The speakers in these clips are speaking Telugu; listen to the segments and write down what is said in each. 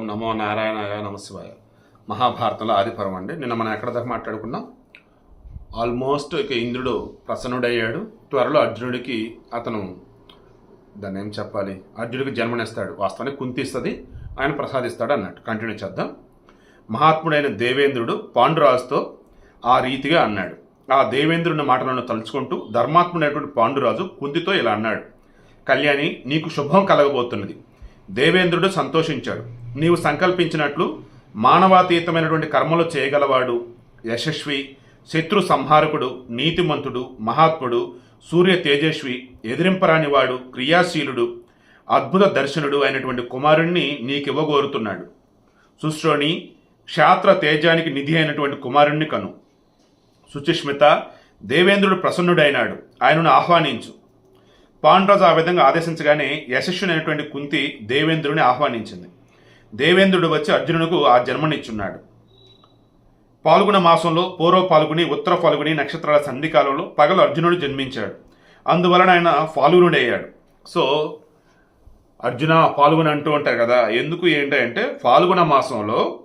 ఓం నమో నారాయణాయ నమశివాయ మహాభారతంలో ఆదిపరం అండి. నిన్న మనం ఎక్కడ దాకా మాట్లాడుకున్నాం? ఆల్మోస్ట్ ఇక ఇంద్రుడు ప్రసన్నుడయ్యాడు. త్వరలో అర్జునుడికి అతను దాన్ని ఏం చెప్పాలి? అర్జునుడికి జన్మనిస్తాడు. వాస్తవానికి కుంతిస్తుంది. ఆయన ప్రసాదిస్తాడు అన్నట్టు. కంటిన్యూ చేద్దాం. మహాత్ముడైన దేవేంద్రుడు పాండురాజుతో ఆ రీతిగా అన్నాడు. ఆ దేవేంద్రుని మాటలను తలుచుకుంటూ ధర్మాత్ముడైనటువంటి పాండురాజు కుంతితో ఇలా అన్నాడు. కళ్యాణి నీకు శుభం కలగబోతున్నది. దేవేంద్రుడు సంతోషించాడు. నీవు సంకల్పించినట్లు మానవాతీతమైనటువంటి కర్మలు చేయగలవాడు యశస్వి శత్రు సంహారకుడు నీతిమంతుడు మహాత్ముడు సూర్య తేజస్వి ఎదిరింపరానివాడు క్రియాశీలుడు అద్భుత దర్శనుడు అయినటువంటి కుమారుణ్ణి నీకివ్వగోరుతున్నాడు. సుశ్రోణి క్షాత్ర తేజానికి నిధి అయినటువంటి కుమారుణ్ణి కను. సుచిష్మిత దేవేంద్రుడు ప్రసన్నుడైనాడు. ఆయనను ఆహ్వానించు. పాండ్రాజు ఆ విధంగా ఆదేశించగానే యశస్సునైనటువంటి కుంతి దేవేంద్రుని ఆహ్వానించింది. దేవేంద్రుడు వచ్చి అర్జునునకు ఆ జన్మనిచ్చున్నాడు. పాల్గొన మాసంలో పూర్వ పాల్గొని ఉత్తర పాల్గొని నక్షత్రాల సంధికాలంలో పగలు అర్జునుడు జన్మించాడు. అందువలన ఆయన ఫాల్గునుడయ్యాడు సో అర్జున పాల్గొని అంటూ ఉంటారు కదా ఎందుకు ఏంటంటే ఫాల్గుణ మాసంలో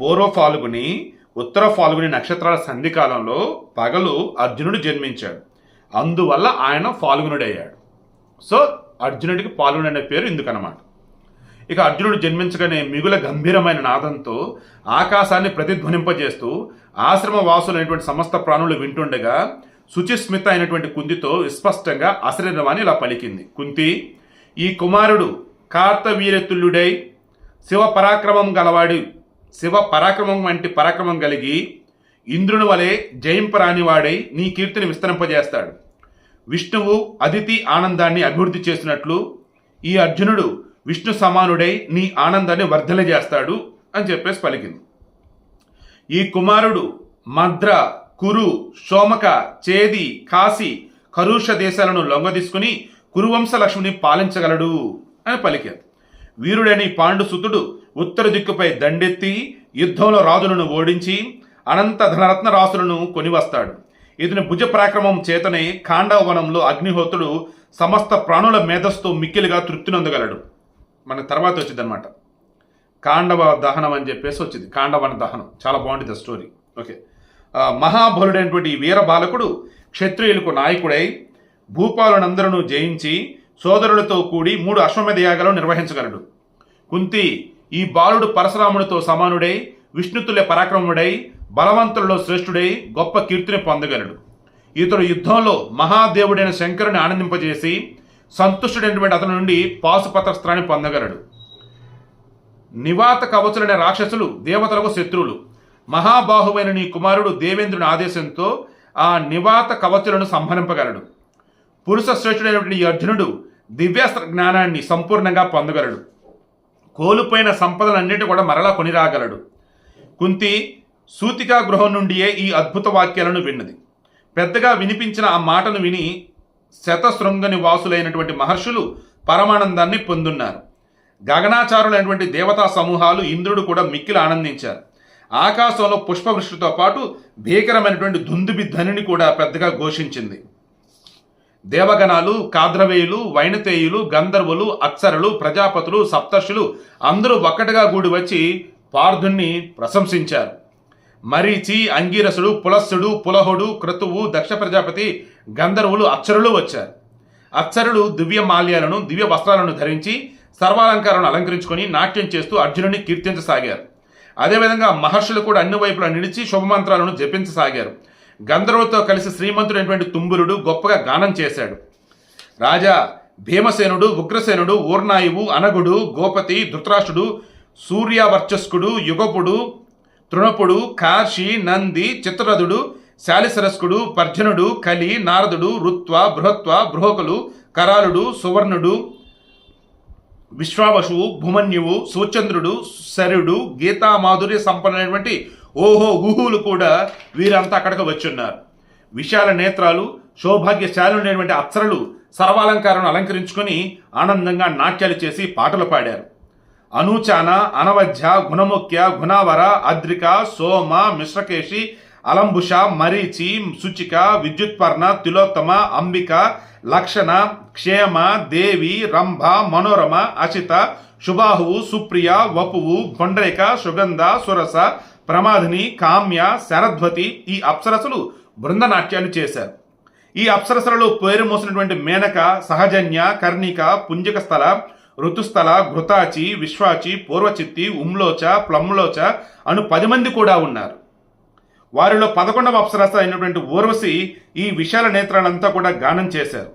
పూర్వ ఫాల్గుని ఉత్తర ఫాల్గుని నక్షత్రాల సంధికాలంలో పగలు అర్జునుడు జన్మించాడు. అందువల్ల ఆయన ఫాల్గునుడయ్యాడు సో అర్జునుడికి పాల్గొని అనే పేరు ఇందుకనమాట ఇక అర్జునుడు జన్మించగానే మిగుల గంభీరమైన నాదంతో ఆకాశాన్ని ప్రతిధ్వనింపజేస్తూ ఆశ్రమ వాసులైనటువంటి సమస్త ప్రాణులు వింటుండగా శుచిస్మిత అయినటువంటి కుంతితో విస్పష్టంగా అశరీరవాణి ఇలా పలికింది. కుంతి ఈ కుమారుడు కార్తవీరతుల్యుడై శివ పరాక్రమం గలవాడు. శివ పరాక్రమం వంటి పరాక్రమం కలిగి ఇంద్రుని వలె జయింపరానివాడై నీ కీర్తిని విస్తరింపజేస్తాడు. విష్ణువు అదితి ఆనందాన్ని అభివృద్ధి చేసినట్లు ఈ అర్జునుడు విష్ణు సమానుడై నీ ఆనందాన్ని వర్ధలజేస్తాడు అని చెప్పేసి పలికింది. ఈ కుమారుడు మద్ర కురు శోమక చేది కాశీ కరుష దేశాలను లొంగదీసుకుని కురువంశ లక్ష్మిని పాలించగలడు అని పలికారు వీరుడని పాండుసుతుడు ఉత్తర దిక్కుపై దండెత్తి యుద్ధంలో రాజులను ఓడించి అనంత ధనరత్న రాసులను కొనివస్తాడు. ఇతని భుజ పరాక్రమం చేతనే ఖాండవనంలో అగ్నిహోత్రుడు సమస్త ప్రాణుల మేధస్తో మిక్కిలిగా తృప్తినందగలడు మన తర్వాత వచ్చింది అనమాట కాండవ దహనం అని చెప్పేసి వచ్చింది. కాండవన దహనం. చాలా బాగుంటుంది ఆ స్టోరీ ఓకే మహాబలుడైనటువంటి ఈ వీర బాలకుడు క్షత్రియులకు నాయకుడై భూపాలనందరూ జయించి సోదరులతో కూడి మూడు అశ్వమేధ యాగాలను నిర్వహించగలడు. కుంతి ఈ బాలుడు పరశురాముడితో సమానుడై విష్ణుతుల్య పరాక్రముడై బలవంతులలో శ్రేష్ఠుడై గొప్ప కీర్తిని పొందగలడు. ఇతడు యుద్ధంలో మహాదేవుడైన శంకరుని ఆనందింపజేసి సంతుష్టుడైనటువంటి అతని నుండి పాశుపత్రస్త్రాన్ని పొందగలడు. నివాత కవచులైన రాక్షసులు దేవతలకు శత్రువులు. మహాబాహువైన నీ కుమారుడు దేవేంద్రుని ఆదేశంతో ఆ నివాత కవచులను సంహరింపగలడు. పురుష శ్రేష్ఠుడైనటువంటి ఈ అర్జునుడు దివ్యాస్త్ర జ్ఞానాన్ని సంపూర్ణంగా పొందగలడు. కోల్పోయిన సంపదలన్నిటి కూడా మరలా కొనిరాగలడు. కుంతి సూతికా గృహం నుండియే ఈ అద్భుత వాక్యాలను విన్నది. పెద్దగా వినిపించిన ఆ మాటను విని శతశృంగని వాసులైనటువంటి మహర్షులు పరమానందాన్ని పొందున్నారు. గగనాచారులైనటువంటి దేవతా సమూహాలు ఇంద్రుడు కూడా మిక్కిలి ఆనందించారు. ఆకాశంలో పుష్పవృష్టితో పాటు భీకరమైనటువంటి దుందుబిధ్వనిని కూడా పెద్దగా ఘోషించింది. దేవగణాలు కాద్రవేయులు వైనతేయులు గంధర్వులు అప్సరలు ప్రజాపతులు సప్తర్షులు అందరూ ఒక్కటిగా గూడి వచ్చి పార్థుణ్ణి ప్రశంసించారు. మరీచి అంగీరసుడు పులస్సుడు పులహుడు క్రతువు దక్ష ప్రజాపతి గంధర్వులు అక్షరులు వచ్చారు. అప్సరులు దివ్య మాల్యాలను దివ్య వస్త్రాలను ధరించి సర్వాలంకారాలను అలంకరించుకొని నాట్యం చేస్తూ అర్జునుని కీర్తించసాగారు. అదేవిధంగా మహర్షులు కూడా అన్ని వైపులా నిలిచి శుభమంత్రాలను జపించసాగారు. గంధర్వులతో కలిసి శ్రీమంతుడైనటువంటి తుంబురుడు గొప్పగా గానం చేశాడు. రాజా భీమసేనుడు ఉగ్రసేనుడు ఊర్నాయువు అనగుడు గోపతి ధృతరాష్ట్రుడు సూర్యవర్చస్కుడు యుగపుడు తృణపుడు కాశీ నంది చిత్రరథుడు శాలిసరస్కుడు పర్జనుడు కలి నారదుడు రుత్వ బృహత్వ బృహకులు కరాలుడు సువర్ణుడు విశ్వావశువు భూమన్యువు సూచంద్రుడు శరుడు గీతామాధుర్య సంపన్నమైనటువంటి ఓహో ఊహులు కూడా వీరంతా అక్కడికి వచ్చున్నారు. విశాల నేత్రాలు సౌభాగ్యశాలునైనటువంటి అప్సరలు సర్వాలంకారం అలంకరించుకొని ఆనందంగా నాట్యాలు చేసి పాటలు పాడారు. అనూచాన అనవధ్య గుణముఖ్య గుణావర అద్రిక సోమ మిశ్రకేశి అలంబుష మరీచి శుచిక విద్యుత్పర్ణ తిలోత్తమ అంబిక లక్షణ క్షేమ దేవి రంభ మనోరమ అచిత శుభాహువు సుప్రియ వపువు బొండ్రేక సుగంధ సురస ప్రమాధిని కామ్య శరద్వతి ఈ అప్సరసులు బృందనాట్యాలు చేశారు. ఈ అప్సరసలలో పేరు మోసినటువంటి మేనక సహజన్య కర్ణిక పుంజక స్థల ఋతుస్థల ఘృతాచి విశ్వాచి పూర్వచిత్తి ఉమ్లోచ ప్లమ్లోచ అను పది మంది కూడా ఉన్నారు. వారిలో పదకొండవ అప్సరస అయినటువంటి ఊర్వశి ఈ విశాల నేత్రాలంతా కూడా గానం చేశారు.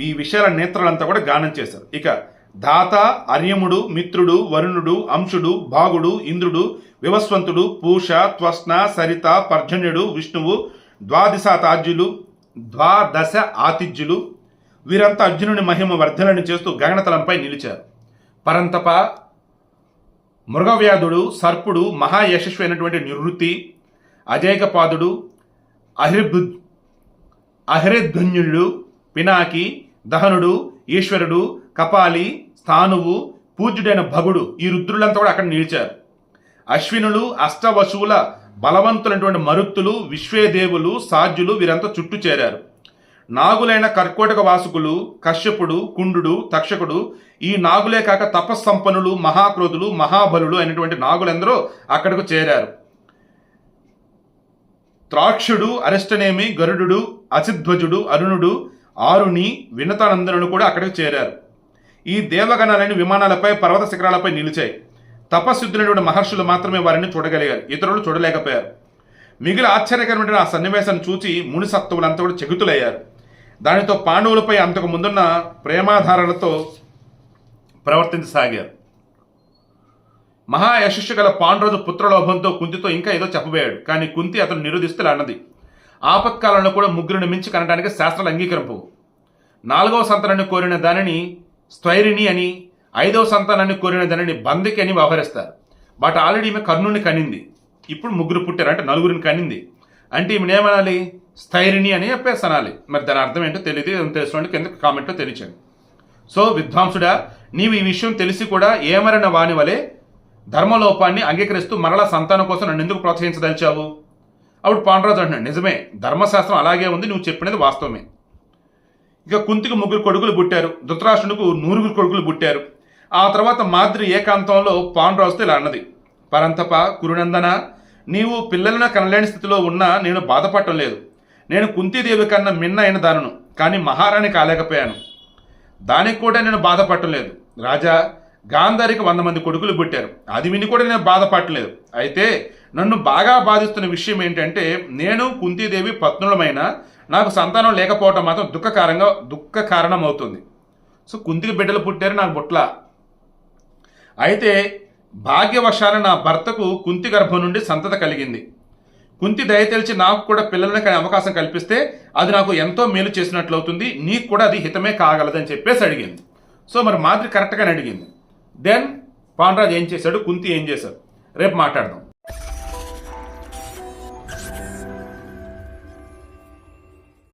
ఈ విశాల నేత్రాలంతా కూడా గానం చేశారు. ఇక దాత అర్యముడు మిత్రుడు వరుణుడు అంశుడు భాగుడు ఇంద్రుడు వివస్వంతుడు పూష త్వస్న సరిత పర్జన్యుడు విష్ణువు ద్వాదశాతాజ్యులు ద్వాదశ ఆతిథ్యులు వీరంతా అర్జునుని మహిమ వర్ధనని చేస్తూ గగనతలంపై నిలిచారు. పరంతప మృగవ్యాధుడు సర్పుడు మహాయశస్వి అయినటువంటి నివృత్తి అజేకపాదుడు అహిర్భు అహిరధ్వన్యుడు పినాకి దహనుడు ఈశ్వరుడు కపాలి స్థానువు పూజ్యుడైన భగుడు ఈ రుద్రులంతా కూడా అక్కడ నిలిచారు. అశ్వినులు అష్టవశువుల బలవంతులైనటువంటి మరుత్తులు విశ్వేదేవులు సాధ్యులు వీరంతా చుట్టూ చేరారు నాగులైన కర్కోటక వాసుకులు కశ్యపుడు కుండు తక్షకుడు ఈ నాగులే కాక తపస్సంపన్నులు మహాక్రోధులు మహాబలులు అయినటువంటి నాగులందరూ అక్కడకు చేరారు. త్రాక్షుడు అరిష్టనేమి గరుడు అసిధ్వజుడు అరుణుడు ఆరుని వినతానందనుడు కూడా అక్కడికి చేరారు. ఈ దేవగణాలని విమానాలపై పర్వత శిఖరాలపై నిలిచాయి. తపస్సుద్ధులైనటువంటి మహర్షులు మాత్రమే వారిని చూడగలిగారు. ఇతరులు చూడలేకపోయారు. మిగిలిన ఆశ్చర్యకరమైన ఆ సన్నివేశాన్ని చూచి మునిసత్వులంతా కూడా చెగుతులయ్యారు. దానితో పాండవులపై అంతకు ముందున్న ప్రేమాధారాలతో ప్రవర్తించసాగారు. మహాయశస్సు గల పాండ్రోజు పుత్రలోభంతో కుంతితో ఇంకా ఏదో చెప్పబోయాడు కానీ కుంతి అతను నిరోధిస్తూ అన్నది ఆపత్కాలంలో కూడా ముగ్గురిని మించి కనడానికి శాస్త్రాలు అంగీకరింపు నాలుగవ సంతానాన్ని కోరిన దానిని స్థైరిణి అని ఐదవ సంతానాన్ని కోరిన దానిని బందికి అని వ్యవహరిస్తారు. బట్ ఆల్రెడీ ఈమె కర్ణుని కనింది. ఇప్పుడు ముగ్గురు పుట్టారు అంటే నలుగురిని కనింది. అంటే ఈమెనేమనాలి? స్థైరిణి అని చెప్పేసి అనాలి మరి దాని అర్థం ఏంటో తెలియదు ఏం తెలుసుకోండి కింద కామెంట్లో తెలియచండి సో విద్వాంసుడా నీవు ఈ విషయం తెలిసి కూడా ఏమరిన వాని వలె ధర్మలోపాన్ని అంగీకరిస్తూ మరల సంతానం కోసం నన్ను ఎందుకు ప్రోత్సహించదలిచావు? అప్పుడు పాండరాజు అంటున్నాడు నిజమే ధర్మశాస్త్రం అలాగే ఉంది నువ్వు చెప్పినది వాస్తవమే. ఇక కుంతికి ముగ్గురు కొడుకులు పుట్టారు ధృతరాష్ట్రునికి నూరుగురు కొడుకులు పుట్టారు. ఆ తర్వాత మాద్రి ఏకాంతంలో పాండరాజుతో ఇలా అన్నది పరంతప కురునందన నీవు పిల్లలను కనలేని స్థితిలో ఉన్నా నేను బాధపడటం లేదు. నేను కుంతీదేవి కన్నా మిన్న అయిన దానను కానీ మహారాణి కాలేకపోయాను. దానికి కూడా నేను బాధపడలేదు. రాజా గాంధారికి వంద మంది కొడుకులు పుట్టారు. అది విని కూడా నేను బాధపడలేదు. అయితే నన్ను బాగా బాధిస్తున్న విషయం ఏంటంటే నేను కుంతీదేవి పత్నులమైన నాకు సంతానం లేకపోవటం మాత్రం దుఃఖకారంగా దుఃఖ కారణం అవుతుంది సో కుంతికి బిడ్డలు పుట్టారు నాకు బుట్ల. అయితే భాగ్యవశాన నా భర్తకు కుంతి గర్భం నుండి సంతత కలిగింది. కుంతి దయ తెలిసి నాకు కూడా పిల్లలని కానీ అవకాశం కల్పిస్తే అది నాకు ఎంతో మేలు చేసినట్లు అవుతుంది నీకు కూడా అది హితమే కాగలదని చెప్పేసి అడిగింది. సో మరి మాదిరి కరెక్ట్గానే అడిగింది. దెన్ పాండ్రాజ్ ఏం చేశాడు? కుంతి ఏం చేశాడు? రేపు మాట్లాడదాం.